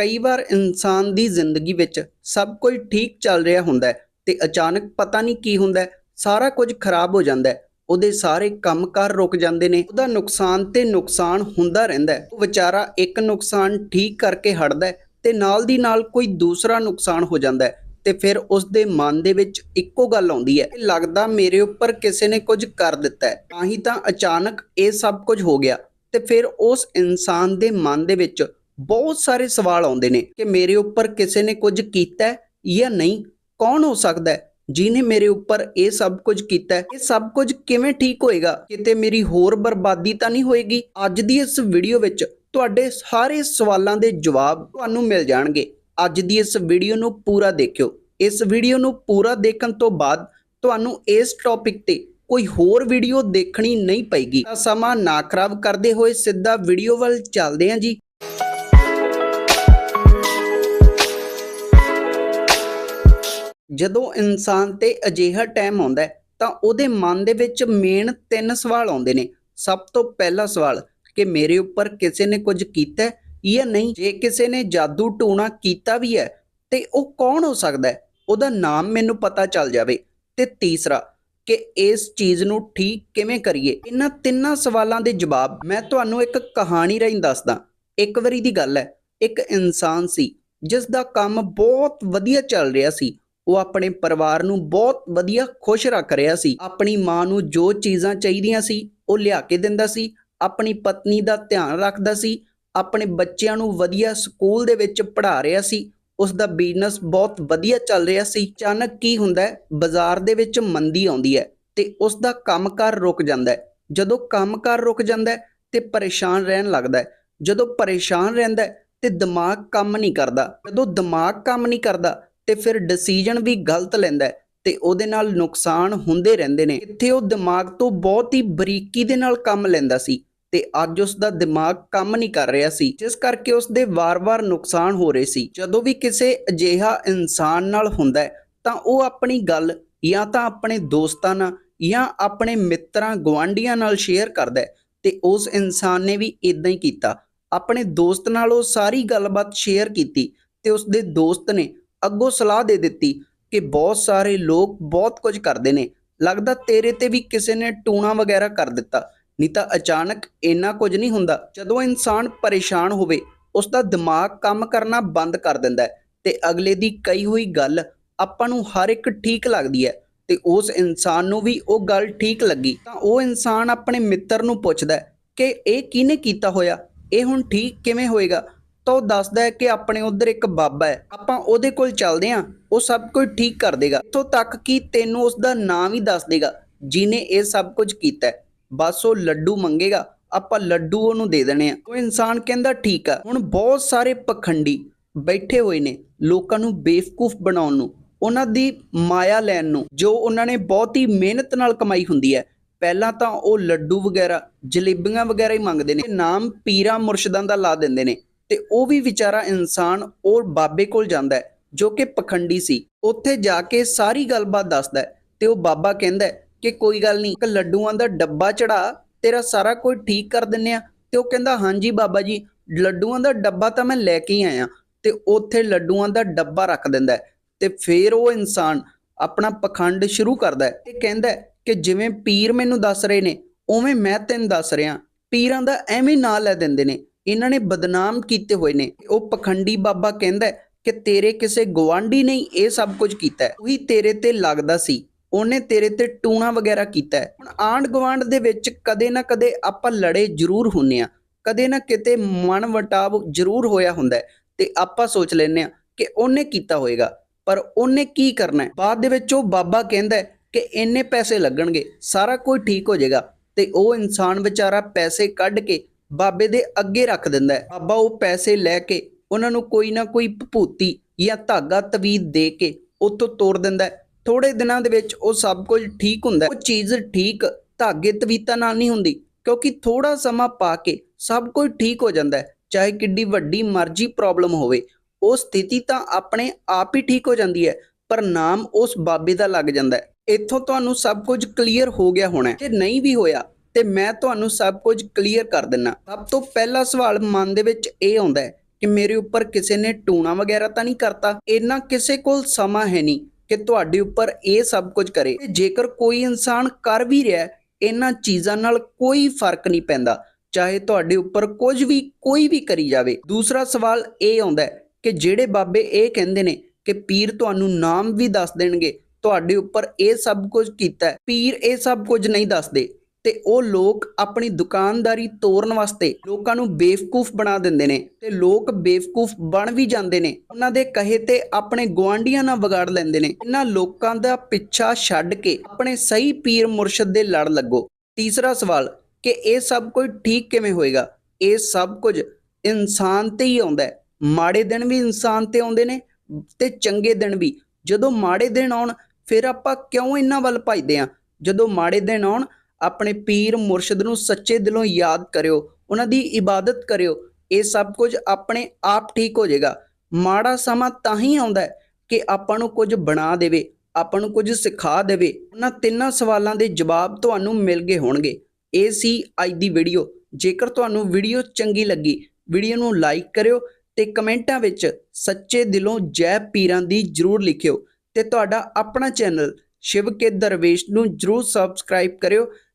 ਕਈ ਵਾਰ ਇਨਸਾਨ ਦੀ ਜ਼ਿੰਦਗੀ ਵਿੱਚ ਸਭ ਕੁਝ ਠੀਕ ਚੱਲ ਰਿਹਾ ਹੁੰਦਾ ਹੈ ਤੇ ਅਚਾਨਕ ਪਤਾ ਨਹੀਂ ਕੀ ਹੁੰਦਾ ਸਾਰਾ ਕੁਝ ਖਰਾਬ ਹੋ ਜਾਂਦਾ ਉਹਦੇ ਸਾਰੇ ਕੰਮਕਾਰ ਰੁਕ ਜਾਂਦੇ ਨੇ, ਉਹਦਾ ਨੁਕਸਾਨ ਤੇ ਨੁਕਸਾਨ ਹੁੰਦਾ ਰਹਿੰਦਾ ਉਹ ਵਿਚਾਰਾ ਇੱਕ ਨੁਕਸਾਨ ਠੀਕ ਕਰਕੇ ਹਟਦਾ ਤੇ ਨਾਲ ਦੀ ਨਾਲ ਕੋਈ ਦੂਸਰਾ ਨੁਕਸਾਨ ਹੋ ਜਾਂਦਾ ਤੇ ਫਿਰ ਉਸ ਦੇ ਮਨ ਦੇ ਵਿੱਚ ਇੱਕੋ ਗੱਲ ਆਉਂਦੀ ਹੈ ਲੱਗਦਾ ਮੇਰੇ ਉੱਪਰ ਕਿਸੇ ਨੇ ਕੁਝ ਕਰ ਦਿੱਤਾ ਹੈ, ਤਾਂ ਹੀ ਤਾਂ ਅਚਾਨਕ ਇਹ ਸਭ ਕੁਝ ਹੋ ਗਿਆ ਤੇ ਫਿਰ ਉਸ ਇਨਸਾਨ ਦੇ ਮਨ ਦੇ ਵਿੱਚ ਬਹੁਤ ਸਾਰੇ ਸਵਾਲ ਆਉਂਦੇ ਨੇ ਕਿ ਮੇਰੇ ਉੱਪਰ ਕਿਸੇ ਨੇ ਕੁਝ ਕੀਤਾ ਜਾਂ ਨਹੀਂ, ਕੌਣ ਹੋ ਸਕਦਾ ਹੈ ਜਿਨੇ ਮੇਰੇ ਉੱਪਰ ਇਹ ਸਭ ਕੁਝ ਕੀਤਾ ਇਹ ਸਭ ਕੁਝ ਕਿਵੇਂ ਠੀਕ ਹੋਏਗਾ? ਕਿਤੇ ਮੇਰੀ ਹੋਰ ਬਰਬਾਦੀ ਤਾਂ ਨਹੀਂ ਹੋਏਗੀ? ਅੱਜ ਦੀ ਇਸ ਵੀਡੀਓ ਵਿੱਚ ਤੁਹਾਡੇ ਸਾਰੇ ਸਵਾਲਾਂ ਦੇ ਜਵਾਬ ਤੁਹਾਨੂੰ ਮਿਲ ਜਾਣਗੇ। ਅੱਜ ਦੀ ਇਸ ਵੀਡੀਓ ਨੂੰ ਪੂਰਾ ਦੇਖਿਓ। ਇਸ ਵੀਡੀਓ ਨੂੰ ਪੂਰਾ ਦੇਖਣ ਤੋਂ ਬਾਅਦ ਤੁਹਾਨੂੰ ਇਸ ਟੌਪਿਕ ਤੇ ਕੋਈ ਹੋਰ ਵੀਡੀਓ ਦੇਖਣੀ ਨਹੀਂ ਪਏਗੀ। ਤਾਂ ਸਮਾਂ ਨਾ ਖਰਾਬ ਕਰਦੇ ਹੋਏ ਸਿੱਧਾ ਵੀਡੀਓ ਵੱਲ ਚੱਲਦੇ ਹਾਂ ਜੀ। ਜਦੋਂ ਇਨਸਾਨ ਤੇ ਅਜਿਹਾ ਟਾਈਮ ਆਉਂਦਾ ਹੈ, ਤਾਂ ਉਹਦੇ ਮਨ ਦੇ ਵਿੱਚ ਮੇਨ ਤਿੰਨ ਸਵਾਲ ਆਉਂਦੇ ਨੇ। ਸਭ ਤੋਂ ਪਹਿਲਾ ਸਵਾਲ, ਕਿ ਮੇਰੇ ਉੱਪਰ ਕਿਸੇ ਨੇ ਕੁਝ ਕੀਤਾ ਹੈ ਜਾਂ ਨਹੀਂ? ਜੇ ਕਿਸੇ ਨੇ ਜਾਦੂ ਟੂਣਾ ਕੀਤਾ ਵੀ ਹੈ, ਤੇ ਉਹ ਕੌਣ ਹੋ ਸਕਦਾ ਹੈ? ਉਹਦਾ ਨਾਮ ਮੈਨੂੰ ਪਤਾ ਚੱਲ ਜਾਵੇ। ਤੇ ਤੀਸਰਾ, ਕਿ ਇਸ ਚੀਜ਼ ਨੂੰ ਠੀਕ ਕਿਵੇਂ ਕਰੀਏ? ਇਹਨਾਂ ਤਿੰਨਾਂ ਸਵਾਲਾਂ ਦੇ ਜਵਾਬ ਮੈਂ ਤੁਹਾਨੂੰ ਇੱਕ ਕਹਾਣੀ ਰਾਹੀਂ ਦੱਸਦਾ। ਇੱਕ ਵਾਰੀ ਦੀ ਗੱਲ ਹੈ। ਇੱਕ ਇਨਸਾਨ ਸੀ ਜਿਸ ਦਾ ਕੰਮ ਬਹੁਤ ਵਧੀਆ ਚੱਲ ਰਿਹਾ ਸੀ। ਉਹ ਆਪਣੇ ਪਰਿਵਾਰ ਨੂੰ ਬਹੁਤ ਵਧੀਆ ਖੁਸ਼ ਰੱਖ ਰਿਹਾ ਸੀ। ਆਪਣੀ ਮਾਂ ਨੂੰ ਜੋ ਚੀਜ਼ਾਂ ਚਾਹੀਦੀਆਂ ਸੀ, ਉਹ ਲਿਆ ਕੇ ਦਿੰਦਾ ਸੀ। ਆਪਣੀ ਪਤਨੀ ਦਾ ਧਿਆਨ ਰੱਖਦਾ ਸੀ। ਆਪਣੇ ਬੱਚਿਆਂ ਨੂੰ ਵਧੀਆ ਸਕੂਲ ਦੇ ਵਿੱਚ ਪੜ੍ਹਾ ਰਿਹਾ ਸੀ। ਉਸ ਦਾ ਬਿਜ਼ਨਸ ਬਹੁਤ ਵਧੀਆ ਚੱਲ ਰਿਹਾ ਸੀ। ਅਚਾਨਕ ਕੀ ਹੁੰਦਾ ਹੈ, ਬਾਜ਼ਾਰ ਦੇ ਵਿੱਚ ਮੰਦੀ ਆਉਂਦੀ ਹੈ ਤੇ ਉਸ ਦਾ ਕੰਮਕਾਰ ਰੁਕ ਜਾਂਦਾ ਹੈ। ਜਦੋਂ ਕੰਮਕਾਰ ਰੁਕ ਜਾਂਦਾ ਹੈ ਤੇ ਪਰੇਸ਼ਾਨ ਰਹਿਣ ਲੱਗਦਾ ਹੈ। ਜਦੋਂ ਪਰੇਸ਼ਾਨ ਰਹਿੰਦਾ ਹੈ ਤੇ ਦਿਮਾਗ ਕੰਮ ਨਹੀਂ ਕਰਦਾ। ਜਦੋਂ ਦਿਮਾਗ ਕੰਮ ਨਹੀਂ ਕਰਦਾ ਤੇ ਫਿਰ ਡਿਸੀਜਨ ਵੀ ਗਲਤ ਲੈਂਦਾ ਤੇ ਉਹਦੇ ਨਾਲ ਨੁਕਸਾਨ ਹੁੰਦੇ ਰਹਿੰਦੇ ਨੇ। ਇੱਥੇ ਉਹ ਦਿਮਾਗ ਤੋਂ ਬਹੁਤ ਹੀ ਬਰੀਕੀ ਦੇ ਨਾਲ ਕੰਮ ਲੈਂਦਾ ਸੀ ਤੇ ਅੱਜ ਉਸ ਦਾ ਦਿਮਾਗ ਕੰਮ ਨਹੀਂ ਕਰ ਰਿਹਾ ਸੀ, ਜਿਸ ਕਰਕੇ ਉਸ ਦੇ ਵਾਰ-ਵਾਰ ਨੁਕਸਾਨ ਹੋ ਰਹੇ ਸੀ। ਜਦੋਂ ਵੀ ਕਿਸੇ ਅਜਿਹਾ ਇਨਸਾਨ ਨਾਲ ਹੁੰਦਾ ਹੈ, ਤਾਂ ਉਹ ਆਪਣੀ ਗੱਲ ਜਾਂ ਤਾਂ ਆਪਣੇ ਦੋਸਤਾਂ ਨਾਲ ਜਾਂ ਆਪਣੇ ਮਿੱਤਰਾਂ ਗਵਾਂਢੀਆਂ ਨਾਲ ਸ਼ੇਅਰ ਕਰਦਾ ਹੈ ਤੇ ਉਸ ਇਨਸਾਨ ਨੇ ਵੀ ਇਦਾਂ ਹੀ ਕੀਤਾ। ਆਪਣੇ ਦੋਸਤ ਨਾਲ ਉਹ ਸਾਰੀ ਗੱਲਬਾਤ ਸ਼ੇਅਰ ਕੀਤੀ ਤੇ ਉਸ ਦੇ ਦੋਸਤ ਨੇ ਅੱਗੋਂ ਸਲਾਹ ਦੇ ਦਿੱਤੀ ਕਿ ਬਹੁਤ ਸਾਰੇ ਲੋਕ ਬਹੁਤ ਕੁਝ ਕਰਦੇ ਨੇ। ਲੱਗਦਾ ਤੇਰੇ ਤੇ ਵੀ ਕਿਸੇ ਨੇ ਟੂਣਾ ਵਗੈਰਾ ਕਰ ਦਿੱਤਾ। ਨਹੀਂ ਤਾਂ ਅਚਾਨਕ ਇੰਨਾ ਕੁਝ ਨਹੀਂ ਹੁੰਦਾ। ਜਦੋਂ ਇਨਸਾਨ ਪਰੇਸ਼ਾਨ ਹੋਵੇ ਉਸ ਦਾ ਦਿਮਾਗ ਕੰਮ ਕਰਨਾ ਬੰਦ ਕਰ ਦਿੰਦਾ ਹੈ ਤੇ ਅਗਲੇ ਦੀ ਕਹੀ ਹੋਈ ਗੱਲ ਆਪਾਂ ਨੂੰ ਹਰ ਇੱਕ ਠੀਕ ਲੱਗਦੀ ਹੈ ਤੇ ਉਸ ਇਨਸਾਨ ਨੂੰ ਵੀ ਉਹ ਗੱਲ ਠੀਕ ਲੱਗੀ। ਤਾਂ ਉਹ ਇਨਸਾਨ ਆਪਣੇ ਮਿੱਤਰ ਨੂੰ ਪੁੱਛਦਾ ਕਿ ਇਹ ਕਿਹਨੇ ਕੀਤਾ ਹੋਇਆ? ਇਹ ਹੁਣ ਠੀਕ ਕਿਵੇਂ ਹੋਏਗਾ? ਤਾਂ ਉਹ ਦੱਸਦਾ ਹੈ ਕਿ ਆਪਣੇ ਉਧਰ ਇੱਕ ਬਾਬਾ ਹੈ। ਆਪਾਂ ਉਹਦੇ ਕੋਲ ਚੱਲਦੇ ਆਂ ਉਹ ਸਭ ਕੁਝ ਠੀਕ ਕਰ ਦੇਗਾ। ਇੱਥੋਂ ਤੱਕ ਕਿ ਤੈਨੂੰ ਉਸ ਦਾ ਨਾਮ ਹੀ ਦੱਸ ਦੇਗਾ ਜਿਨੇ ਇਹ ਸਭ ਕੁਝ ਕੀਤਾ ਬਸ ਉਹ ਲੱਡੂ ਮੰਗੇਗਾ, ਆਪਾਂ ਲੱਡੂ ਉਹਨੂੰ ਦੇ ਦੇਣੇ ਆ। ਉਹ ਇਨਸਾਨ ਕਹਿੰਦਾ ਠੀਕ ਆ। ਹੁਣ ਬਹੁਤ ਸਾਰੇ ਪਖੰਡੀ ਬੈਠੇ ਹੋਏ ਨੇ ਲੋਕਾਂ ਨੂੰ ਬੇਵਕੂਫ ਬਣਾਉਣ ਨੂੰ, ਉਹਨਾਂ ਦੀ ਮਾਇਆ ਲੈਣ ਨੂੰ, ਜੋ ਉਹਨਾਂ ਨੇ ਬਹੁਤ ਹੀ ਮਿਹਨਤ ਨਾਲ ਕਮਾਈ ਹੁੰਦੀ ਹੈ। ਪਹਿਲਾਂ ਤਾਂ ਉਹ ਲੱਡੂ ਵਗੈਰਾ, ਜਲੇਬੀਆਂ ਵਗੈਰਾ ਹੀ ਮੰਗਦੇ ਨੇ। ਨਾਮ ਪੀਰਾਂ ਮੁਰਸ਼ਦਾਂ ਦਾ ਲਾ ਦਿੰਦੇ ਨੇ। ਤੇ ਉਹ ਵੀ ਵਿਚਾਰਾ ਇਨਸਾਨ ਉਹ ਬਾਬੇ ਕੋਲ ਜਾਂਦਾ ਹੈ, ਜੋ ਕਿ ਪਖੰਡੀ ਸੀ। ਉੱਥੇ ਜਾ ਕੇ ਸਾਰੀ ਗੱਲਬਾਤ ਦੱਸਦਾ ਹੈ ਤੇ ਉਹ ਬਾਬਾ ਕਹਿੰਦਾ ਹੈ ਕਿ ਕੋਈ ਗੱਲ ਨਹੀਂ, ਇੱਕ ਲੱਡੂਆਂ ਦਾ ਡੱਬਾ ਚੜਾ, ਤੇਰਾ ਸਾਰਾ ਕੁਝ ਠੀਕ ਕਰ ਦਿੰਨੇ ਆ ਤੇ ਉਹ ਕਹਿੰਦਾ, ਹਾਂਜੀ ਬਾਬਾ ਜੀ, ਲੱਡੂਆਂ ਦਾ ਡੱਬਾ ਤਾਂ ਮੈਂ ਲੈ ਕੇ ਹੀ ਆਇਆ। ਤੇ ਉੱਥੇ ਲੱਡੂਆਂ ਦਾ ਡੱਬਾ ਰੱਖ ਦਿੰਦਾ ਤੇ ਫੇਰ ਉਹ ਇਨਸਾਨ ਆਪਣਾ ਪਖੰਡ ਸ਼ੁਰੂ ਕਰਦਾ ਤੇ ਕਹਿੰਦਾ ਕਿ ਜਿਵੇਂ ਪੀਰ ਮੈਨੂੰ ਦੱਸ ਰਹੇ ਨੇ, ਉਵੇਂ ਮੈਂ ਤੈਨੂੰ ਦੱਸ ਰਿਹਾ। ਪੀਰਾਂ ਦਾ ਐਵੇਂ ਨਾਂ ਲੈ ਦਿੰਦੇ ਨੇ। ਇਹਨਾਂ ਨੇ ਬਦਨਾਮ ਕੀਤੇ ਹੋਏ ਨੇ। ਉਹ ਪਖੰਡੀ ਬਾਬਾ ਕਹਿੰਦਾ ਕਿ ਤੇਰੇ ਕਿਸੇ ਗਵਾਂਢੀ ਨੇ ਇਹ ਸਭ ਕੁਝ ਕੀਤਾ ਹੈ। ਉਹੀ ਤੇਰੇ ਤੇ ਲੱਗਦਾ ਸੀ। ਉਹਨੇ ਤੇਰੇ ਤੇ ਟੂਣਾ ਵਗੈਰਾ ਕੀਤਾ ਹੁਣ ਆਂਡ ਗਵਾਂਡ ਦੇ ਵਿੱਚ ਕਦੇ ਨਾ ਕਦੇ ਆਪਾਂ ਲੜੇ ਜ਼ਰੂਰ ਹੁੰਨੇ ਆ ਕਦੇ ਨਾ ਕਿਤੇ ਮਨ ਵਟਾਵ ਜ਼ਰੂਰ ਹੋਇਆ ਹੁੰਦਾ ਤੇ ਆਪਾਂ ਸੋਚ ਲੈਨੇ ਆ ਕਿ ਉਹਨੇ ਕੀਤਾ ਹੋਏਗਾ। ਪਰ ਉਹਨੇ ਕੀ ਕਰਨਾ ਹੈ? ਬਾਅਦ ਦੇ ਵਿੱਚ ਉਹ ਬਾਬਾ ਕਹਿੰਦਾ ਕਿ ਇੰਨੇ ਪੈਸੇ ਲੱਗਣਗੇ, ਸਾਰਾ ਕੁਝ ਠੀਕ ਹੋ ਜਾਏਗਾ ਤੇ ਉਹ ਇਨਸਾਨ ਵਿਚਾਰਾ ਪੈਸੇ ਕੱਢ ਕੇ ਬਾਬੇ ਦੇ ਅੱਗੇ ਰੱਖ ਦਿੰਦਾ ਹੈ। ਬਾਬਾ ਉਹ ਪੈਸੇ ਲੈ ਕੇ ਉਹਨਾਂ ਨੂੰ ਕੋਈ ਨਾ ਕੋਈ ਭਪੂਤੀ ਜਾਂ ਧਾਗਾ ਤਵੀਦ ਦੇ ਕੇ ਉੱਥੋਂ ਤੋੜ ਦਿੰਦਾ ਹੈ। ਥੋੜੇ ਦਿਨਾਂ ਦੇ ਵਿੱਚ ਉਹ ਸਭ ਕੁਝ ਠੀਕ ਹੁੰਦਾ ਉਹ ਚੀਜ਼ ਠੀਕ ਧਾਗੇ ਤਵੀਤਾਂ ਨਾਲ ਨਹੀਂ ਹੁੰਦੀ ਕਿਉਂਕਿ ਥੋੜਾ ਸਮਾਂ ਪਾ ਕੇ ਸਭ ਕੁਝ ਠੀਕ ਹੋ ਜਾਂਦਾ ਹੈ। ਚਾਹੇ ਕਿੱਡੀ ਵੱਡੀ ਮਰਜ਼ੀ ਪ੍ਰੋਬਲਮ ਹੋਵੇ, ਉਹ ਸਥਿਤੀ ਤਾਂ ਆਪਣੇ ਆਪ ਹੀ ਠੀਕ ਹੋ ਜਾਂਦੀ ਹੈ, ਪਰ ਨਾਮ ਉਸ ਬਾਬੇ ਦਾ ਲੱਗ ਜਾਂਦਾ ਹੈ। ਇੱਥੋਂ ਤੁਹਾਨੂੰ ਸਭ ਕੁਝ ਕਲੀਅਰ ਹੋ ਗਿਆ ਹੋਣਾ ਜੇ ਨਹੀਂ ਵੀ ਹੋਇਆ ਤੇ ਮੈਂ ਤੁਹਾਨੂੰ ਸਭ ਕੁਝ ਕਲੀਅਰ ਕਰ ਦਿੰਨਾ। ਸਭ ਤੋਂ ਪਹਿਲਾ ਸਵਾਲ ਮਨ ਦੇ ਵਿੱਚ ਇਹ ਆਉਂਦਾ ਹੈ ਕਿ ਮੇਰੇ ਉੱਪਰ ਕਿਸੇ ਨੇ ਟੂਣਾ ਵਗੈਰਾ ਤਾਂ ਨਹੀਂ ਕਰਤਾ? ਇੰਨਾ ਕਿਸੇ ਕੋਲ ਸਮਾਂ ਹੈ ਨਹੀਂ ਕਿ ਤੁਹਾਡੇ ਉੱਪਰ ਇਹ ਸਭ ਕੁਝ ਕਰੇ। ਜੇਕਰ ਕੋਈ ਇਨਸਾਨ ਕਰ ਵੀ ਰਿਹਾ ਇਹਨਾਂ ਚੀਜ਼ਾਂ ਨਾਲ ਕੋਈ ਫ਼ਰਕ ਨਹੀਂ ਪੈਂਦਾ, ਚਾਹੇ ਤੁਹਾਡੇ ਉੱਪਰ ਕੁਝ ਵੀ, ਕੋਈ ਵੀ ਕਰੀ ਜਾਵੇ। ਦੂਸਰਾ ਸਵਾਲ ਇਹ ਆਉਂਦਾ ਹੈ ਕਿ ਜਿਹੜੇ ਬਾਬੇ ਇਹ ਕਹਿੰਦੇ ਨੇ ਕਿ ਪੀਰ ਤੁਹਾਨੂੰ ਨਾਮ ਵੀ ਦੱਸ ਦੇਣਗੇ, ਤੁਹਾਡੇ ਉੱਪਰ ਇਹ ਸਭ ਕੁਝ ਕੀਤਾ ਪੀਰ ਇਹ ਸਭ ਕੁਝ ਨਹੀਂ ਦੱਸਦੇ। ਤੇ ਉਹ ਲੋਕ ਆਪਣੀ ਦੁਕਾਨਦਾਰੀ ਤੋਰਨ ਵਾਸਤੇ ਲੋਕਾਂ ਨੂੰ ਬੇਵਕੂਫ ਬਣਾ ਦਿੰਦੇ ਨੇ ਤੇ ਲੋਕ ਬੇਵਕੂਫ ਬਣ ਵੀ ਜਾਂਦੇ ਨੇ। ਉਹਨਾਂ ਦੇ ਕਹੇ ਤੇ ਆਪਣੇ ਗੁਆਂਢੀਆਂ ਨਾਲ ਵਿਗਾੜ ਲੈਂਦੇ ਨੇ। ਇਹਨਾਂ ਲੋਕਾਂ ਦਾ ਪਿੱਛਾ ਛੱਡ ਕੇ ਆਪਣੇ ਸਹੀ ਪੀਰ ਮੁਰਸ਼ਿਦ ਦੇ ਲੜ ਲੱਗੋ। ਤੀਸਰਾ ਸਵਾਲ, ਕਿ ਇਹ ਸਭ ਕੁਝ ਠੀਕ ਕਿਵੇਂ ਹੋਏਗਾ? ਇਹ ਸਭ ਕੁਝ ਇਨਸਾਨ ਤੇ ਹੀ ਆਉਂਦਾ ਹੈ। ਮਾੜੇ ਦਿਨ ਵੀ ਇਨਸਾਨ ਤੇ ਆਉਂਦੇ ਨੇ ਤੇ ਚੰਗੇ ਦਿਨ ਵੀ। ਜਦੋਂ ਮਾੜੇ ਦਿਨ ਆਉਣ, ਫਿਰ ਆਪਾਂ ਕਿਉਂ ਇਹਨਾਂ ਵੱਲ ਭੱਜਦੇ ਆ ਜਦੋਂ ਮਾੜੇ ਦਿਨ ਆਉਣ ਆਪਣੇ ਪੀਰ ਮੁਰਸ਼ਿਦ ਨੂੰ ਸੱਚੇ ਦਿਲੋਂ ਯਾਦ ਕਰਿਓ, ਉਹਨਾਂ ਦੀ ਇਬਾਦਤ ਕਰਿਓ, ਇਹ ਸਭ ਕੁਝ ਆਪਣੇ ਆਪ ਠੀਕ ਹੋ ਜਾਏਗਾ। ਮਾੜਾ ਸਮਾਂ ਤਾਂ ਹੀ ਆਉਂਦਾ ਹੈ ਕਿ ਆਪਾਂ ਨੂੰ ਕੁਝ ਬਣਾ ਦੇਵੇ, ਆਪਾਂ ਨੂੰ ਕੁਝ ਸਿਖਾ ਦੇਵੇ। ਉਹਨਾਂ ਤਿੰਨਾਂ ਸਵਾਲਾਂ ਦੇ ਜਵਾਬ ਤੁਹਾਨੂੰ ਮਿਲ ਗਏ ਹੋਣਗੇ। ਇਹ ਸੀ ਅੱਜ ਦੀ ਵੀਡੀਓ। ਜੇਕਰ ਤੁਹਾਨੂੰ ਵੀਡੀਓ ਚੰਗੀ ਲੱਗੀ, ਵੀਡੀਓ ਨੂੰ ਲਾਈਕ ਕਰਿਓ ਤੇ ਕਮੈਂਟਾਂ ਵਿੱਚ ਸੱਚੇ ਦਿਲੋਂ ਜੈ ਪੀਰਾਂ ਦੀ ਜਰੂਰ ਲਿਖਿਓ ਤੇ ਤੁਹਾਡਾ ਆਪਣਾ ਚੈਨਲ ਸ਼ਿਵ ਕੇ ਦਰਵੇਸ਼ ਨੂੰ ਜਰੂਰ ਸਬਸਕ੍ਰਾਈਬ ਕਰਿਓ